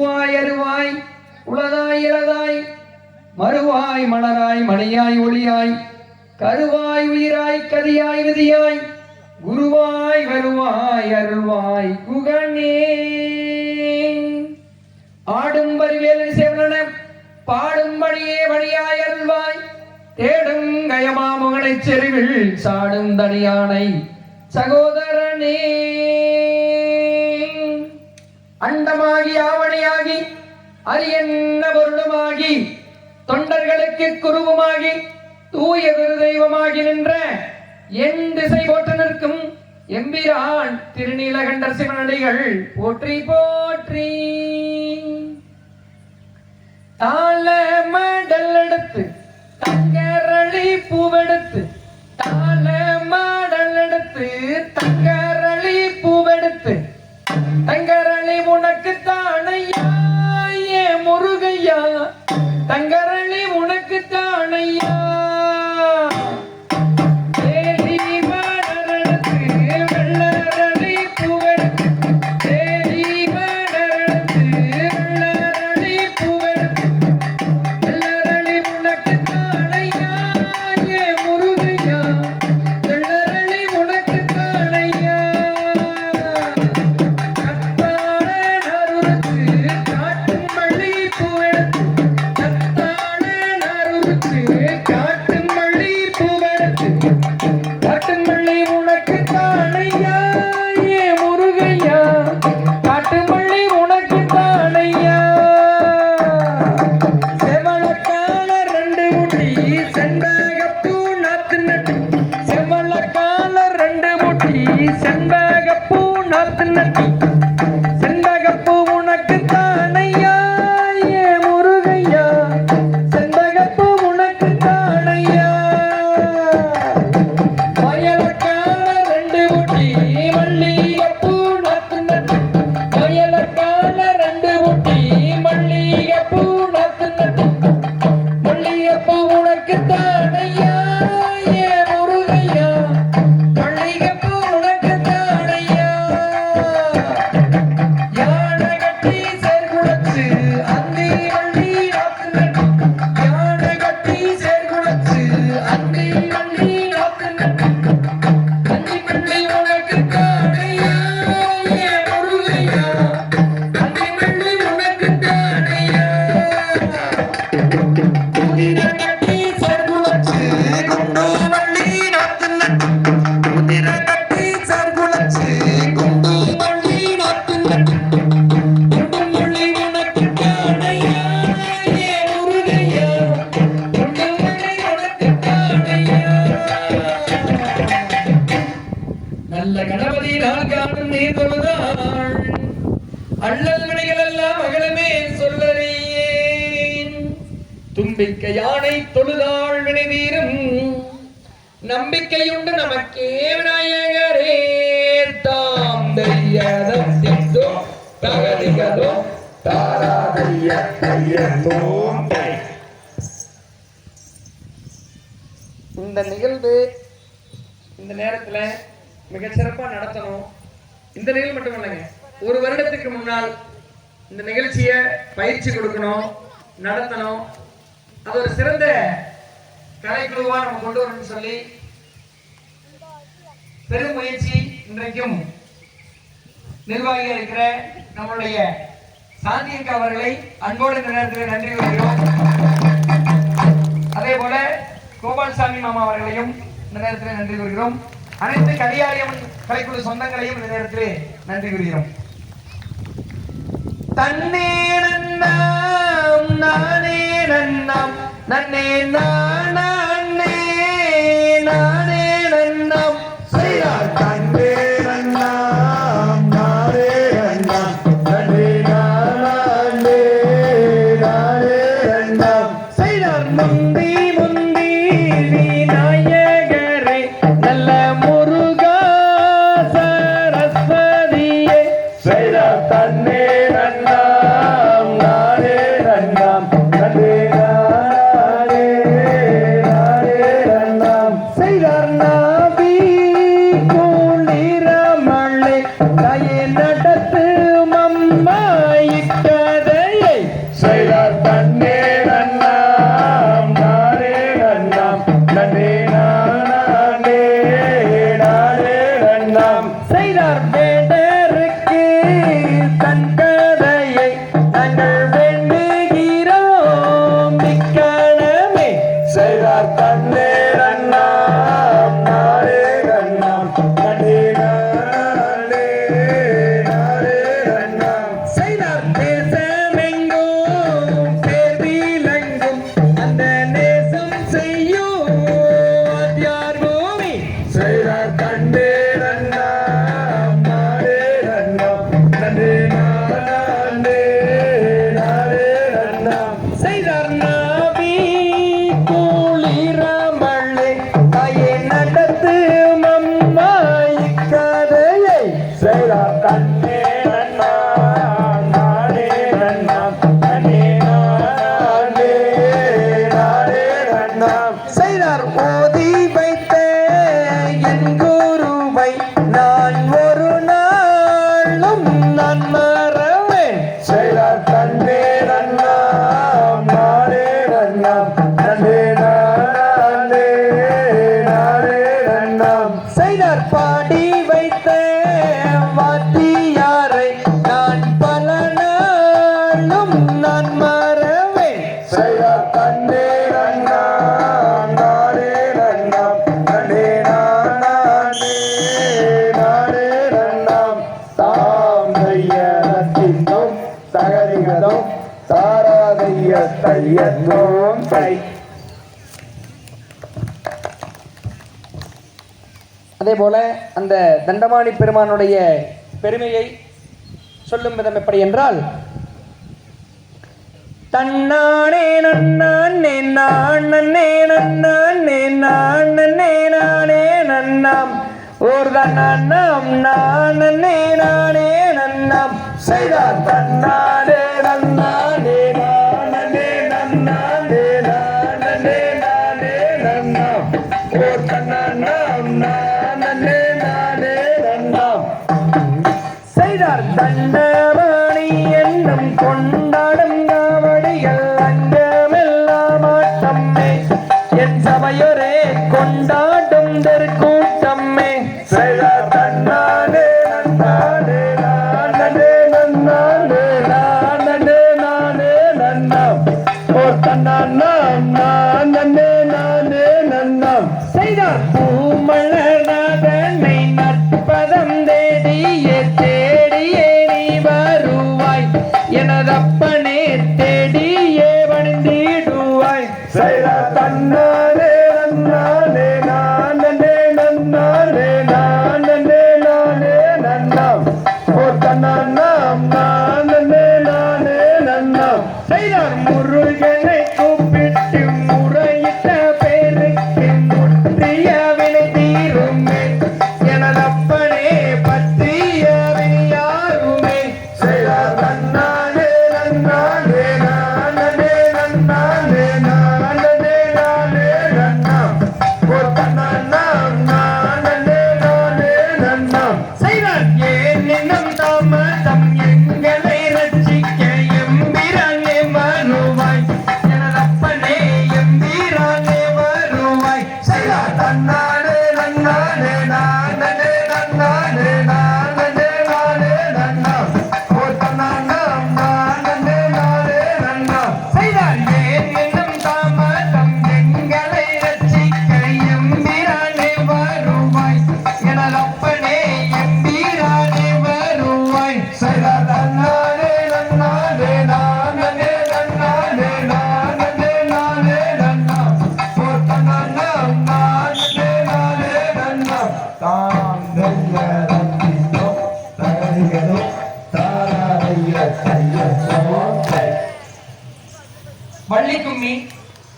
உருவாய் அருவாய் உளதாய் இளதாய் மறுவாய் மலராய் மணியாய் ஒளியாய் கருவாய் உயிராய் கதியாய் விதியாய் குருவாய் வருவாய் அருள்வாய் குகனே. ஆடும் பரிவேல் சேவன பாடும்படியே வழியாய் அருள்வாய் தேடும் கயமாமுகனை செருவில் சாடும் தனியானை சகோதரனே. அண்டமாகி ஆவணியாகி அரியன்ன பொருளுமாகி தொண்டர்களுக்கு குருவுமாகி தூய தெய்வமாகி நின்ற என் திசை போற்று நிற்கும் எம்பிரான் திருநீலகண்டர் சிவனடிகள் போற்றி போற்றி. தாள மடல் எடுத்து தங்கரளி பூவெடுத்து உனக்கு தானையா ஏ முருகையா? தங்கர நம்பிக்கை யானை தொழுதாள் வினைதீரும். நம்பிக்கையுண்டு நமக்கே விநாயகரே. தாம் தையதம் தகதிகதோ தாராதைய தையத்தோம் இந்த நிகழ்வு இந்த நேரத்துல மிகச்சிறப்பா நடத்தணும். இந்த நிகழ்வு மட்டும் இல்லைங்க. ஒரு வருடத்துக்கு முன்னால் இந்த நிகழ்ச்சியை பயிற்சி கொடுக்கணும் நடத்தணும். அது ஒரு சிறந்த கலைக்குழுவா நம்ம கொண்டு வரணும்னு சொல்லி பெரும் முயற்சி இன்றைக்கும் நிர்வாகிகள் இருக்கிற நம்மளுடைய சாந்தியங்கா அவர்களை அன்போடு இந்த நேரத்தில் நன்றி கூறுகிறோம். அதே போல கோபால்சாமி மாமா அவர்களையும் இந்த நேரத்தில் நன்றி கூறுகிறோம். அனைத்து கலியாரியம் கலைக்குழு சொந்தங்களையும் இந்த நேரத்தில் நன்றி கூறுகிறோம். தன்னே நன்னே நானா அதே போல் அந்த தண்டபாணி பெருமானுடைய பெருமையை சொல்லும் விதம் எப்படி என்றால் தன்னானே நன்னானே நானே நன்னானே நானே நானே நன்னாம். ஓர் தன்னாம் நானே நானே நன்னாம். செய்தார் தன்னானே நன்னாம். தண்டமணி என்னும் கொண்டாடும் காவடிகள் அங்கமெல்லாம் ஆட்டம்மே என் சபையொரே கொண்டாடும் தெற்கூட்டம்மே தன்னானே நன்னானே நானே நன்னானே நானே நானே நன்னா ஓர் தன்னான సైరా తన్నారే అన్నా.